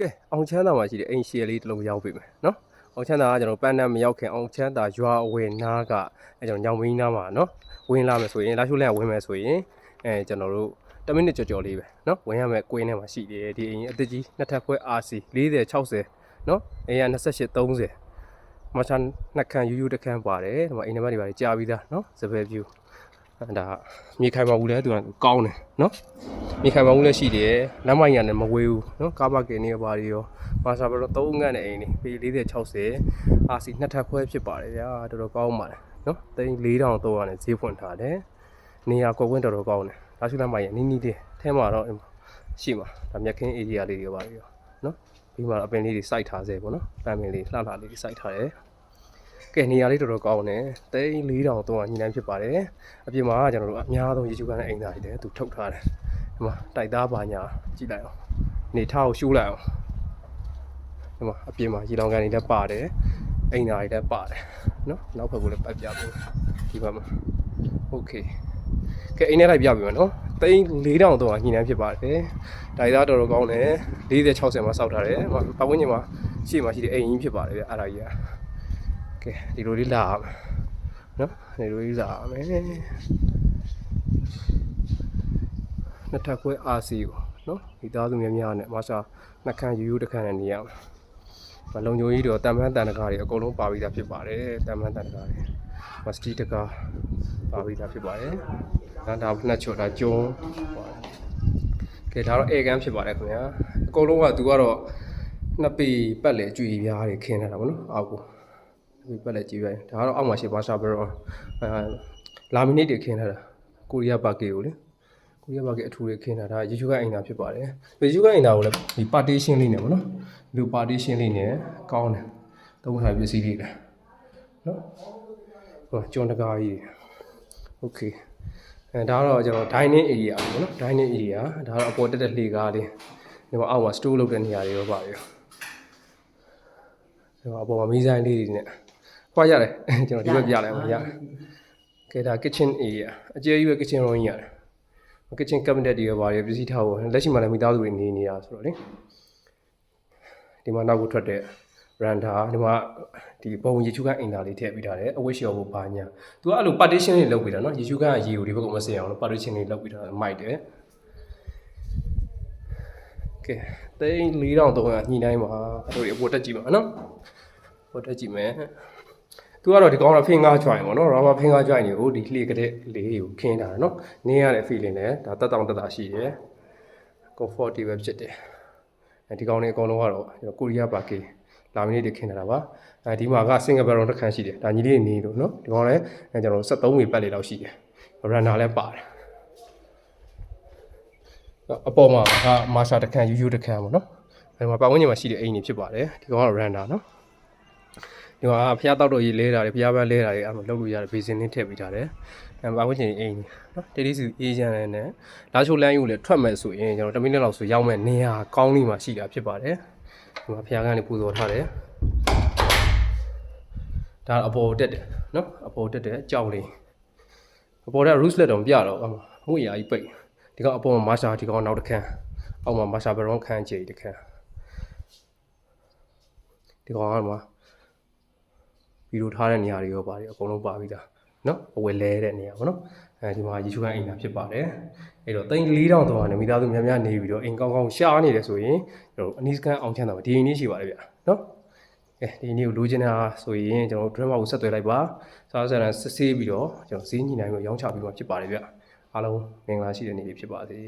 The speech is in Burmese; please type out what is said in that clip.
ကဲအောင်ချမ်းသာမှာရှိတဲ့အိမ်ရှယ်လေးတစ်လုံးရောက်ပြီမယ်နော်အောင်ချမ်းသာကကျွန်တော်ပန်းတန်းမရောက်ခင်အောင်ချမ်းသာရွာအဝယ်နားကအဲကျွန်တော်ညောင်မင်းနားမှာနော်ဝင်လာမယ်ဆိုရင်လာရှိုးလန့်ဝင်မယ်ဆိုရင်အဲကျွန်တော်တို့10မိနစ်ကြော်ကြော်လေးပဲနော်ဝင်ရမယ်ကွင်းထဲမှာရှိတယ်ဒီအိမ်အသက်ကြီးနှစ်ထပ်ခွဲ RC 40 60နော်အိမ်က28 30မချန်နှစ်ခန့်ယူယူတစ်ခန့်ပါတယ်ဒီမှာအိမ်နံပါတ်တွေပါတယ်ကြာပြီးသားနော်စပယ်ဖြူအဲ ဒါမြေခိုင်ပါဘူးလဲသူကကောင်းတယ်နော်မြေခိုင်ပါဘူးလဲရှိတယ်လမ်းမိုင်ကလည်းမဝေးဘူးနော်ကားပါကင်နေပါရီရောမာစာဘရော3ငတ်နဲ့အိမ်နေပေ40 60 RC နှစ်ထပ်ခွဲဖြစ်ပါတယ်ဗျာတော်တော်ကောင်းပါတယ်နော်သိန်း4000တော့ရတယ်ဈေးဖွင့်ထားတယ်နေရာကွက်ဝင်းတော်တော်ကောင်းတယ်ဒါရှိလမ်းမိုင်ရနီးနီးလေးထဲမှာတော့ရှိမှာဒါမြက်ခင်း area လေးတွေပါရီရောနော်ပြီးမှာအပင်လေးတွေစိုက်ထားစေပေါ့နော်ပန်းပင်လေးလှလှလေးတွေစိုက်ထားတယ် ကဲနေရာလေးတော်တော်ကောင်းတယ်သိန်း4300ညှိနှိုင်းဖြစ်ပါတယ်အပြင်မှာကကျွန်တော်တို့အများဆုံးရေချူကန်တဲ့အိမ်သားတွေလည်းသူထုတ်ထားတယ် ဒီမှာတိုက်သားပါညာကြည့်လိုက်အောင်နေထားကိုရှူးလိုက်အောင်ဒီမှာအပြင်မှာရေလောင်ကန်တွေလည်းပါတယ်အိမ်သာတွေလည်းပါတယ်နော်နောက်ဘက်ကလည်းပတ်ပြပေးဒီဘက်မှာโอเคကဲအိမ်ထဲလိုက်ပြပေးမယ်နော်သိန်း4000တော့ညှိနှိုင်းဖြစ်ပါတယ်တိုက်သားတော်တော်ကောင်းတယ်40 60မှာစောက်ထားတယ်ဟိုပတ်ဝန်းကျင်မှာရှေ့မှာရှိတဲ့အိမ်ကြီးဖြစ်ပါတယ်ဗျအဲ့ဒါကြီးက ကဲဒီလိုလေးလာအောင်နော်ဒီလိုလေးလာအောင်မယ်နှစ်ထပ်ခွဲ RC ကိုနော်ဒီသားစုများများနဲ့မာရှာနှစ်ခန့်ယူယူတစ်ခန့်နဲ့နေရမှာမလုံချိုကြီးတော့တန်ပန်းတန်တကားတွေအကုန်လုံးပါပြီးသားဖြစ်ပါတယ်တန်ပန်းတန်တကားတွေမစတီတကားပါပြီးသားဖြစ်ပါတယ်ဒါဒါဖက်ချော်တာကျုံးကဲဒါတော့အေကန်ဖြစ်ပါတယ်ခင်ဗျာအကုန်လုံးကသူကတော့နှစ်ပေပတ်လေကြွေပြားတွေခင်းထားတာဗောနော်အောက်ကို နှစ်ပေပတ်လေကြွေပြားဒါကတော့အောက်မှာရှိဘာရှာဘရောအဲလာမီနိတ်တွေခင်းထားတာကိုရီးယားဘာကေကိုလေကိုရီးယားဘာကအထူတွေခင်းတာဒါရေချူကအိမ်သာဖြစ်ပါတယ်ရေချူကအိမ်သာကိုလည်းဒီ partition လေးနဲ့ပေါ့နော်ဒီလို partition လေးနဲ့ကောင်းတယ်သုံးထားပစ္စည်းလေးလားနော်ဟိုကျွန်းတကားကြီး okay အဲဒါကတော့ကျွန်တော် dining area ပေါ့နော် dining area ဒါတော့အပေါ်တက်တဲ့လှေကားလေးဒီမှာအောက်မှာ store လုပ်တဲ့နေရာတွေရောပါပြီဒီမှာအပေါ်မှာမီးဆိုင်လေးတွေနဲ့ ခွာရတယ်ကျွန်တော်ဒီဘက်ပြလိုက်အောင်ရတယ်ကဲဒါ kitchen area အကျယ်ကြီးပဲ kitchen room ကြီးရတယ် kitchen cabinet တွေရောပါတယ်ပစ္စည်းထားဖို့လက်ရှိမှလည်းမိသားစုတွေနေနေတာဆိုတော့လေဒီမှာနောက်ကိုထွက်တဲ့ randa ဒီမှာဒီပုံရေချူကအိမ်သားလေးထည့်ပေးထားတယ်အဝတ်လျှော်ဖို့ဘာညာသူကအဲ့လို partition လေးလုပ်ပေးတာနော်ရေချူကရေကိုဒီဘက်ကမစင်အောင်လို့ partition လေးလုပ်ပေးထားတယ်မိုက်တယ်ကဲသိန်း4300ညှိနှိုင်းပါတို့ဒီအပေါ်တက်ကြည့်ပါနော်ပေါ်တက်ကြည့်မယ် သူကတော့ဒီကောင်တော့ finger join ပေါ့နော် rubber finger join တွေကိုဒီလှေကတဲ့လေးကိုခင်းထားတာနော်နင်းရတဲ့ feeling နဲ့ဒါတက်တောင့်တက်တာရှိတယ် comfortable ဖြစ်တယ်အဲဒီကောင်တွေအကုန်လုံးကတော့ကျွန်တော်ကိုရီးယားပါကေလာမီနီတွေခင်းထားတာပါအဲဒီမှာက single barrel တစ်ခန်းရှိတယ်ဒါညီလေးနေလို့နော်ဒီကောင်လည်းအဲကျွန်တော်73ဝေပတ်လေးလောက်ရှိတယ် runner လည်းပါတယ်အပေါ်မှာကမာရှာတစ်ခန်းယူယူတစ်ခန်းပေါ့နော်အဲဒီမှာပတ်ဝန်းကျင်မှာရှိတဲ့အိမ်တွေဖြစ်ပါတယ်ဒီကောင်က runner နော် ဒီမှာဖျားတောက်တော့ရေးလဲတာတွေဖျားပန်းလဲတာတွေအဲ့လိုလုပ်လို့ရတယ်ဘေးစင်လေးထည့်ပေးထားတယ်။အဲပါဝင်ချင်အိမ်နော်တေးလေးစီအေးချမ်းလည်းနဲ့လာချိုလမ်းယူလည်းထွက်မယ်ဆိုရင်ကျွန်တော်တမိနစ်လောက်ဆိုရောက်မဲ့နေရာကောင်းလေးမှရှိတာဖြစ်ပါတယ်။ဒီမှာဖျားကန်းလေးပူဇော်ထားတယ်။ဒါအပေါ်တက်တယ်နော်အပေါ်တက်တယ်ကြောက်လေးအပေါ်တက် roof let တော့မပြတော့အမငွေရာကြီးပိတ်ဒီကောင်အပေါ်မှာမာရှာဒီကောင်နောက်တစ်ခန်းအောက်မှာမာရှာဘရွန်ခန်းကြီးတစ်ခန်းဒီကောင်ကမှာ ဗီဒီယိုထားတဲ့နေရာတွေရောပါတယ်အကုန်လုံးပါပြီးသားเนาะအဝယ်လဲတဲ့နေရာပေါ့နော်အဲဒီမှာရေချူကန်အိမ်သာဖြစ်ပါတယ်အဲ့တော့သိန်း4000တော့နေမိသားစုများများနေပြီးတော့အိမ်ကောင်းကောင်းရှားနေတယ်ဆိုရင်ကျွန်တော်အနီးစကန်အောင်ချမ်းသာမှာဒီအိမ်လေးရှိပါတယ်ဗျเนาะအဲဒီနေ့ကိုလိုချင်တာဆိုရင်ကျွန်တော် drama ကိုဆက်သွယ်လိုက်ပါစားစရန်စစ်ဆေးပြီးတော့ကျွန်တော်ဈေးညီနိုင်ကိုရောင်းချပြီးမှဖြစ်ပါတယ်ဗျအားလုံးမင်္ဂလာရှိတဲ့နေ့လေးဖြစ်ပါစေ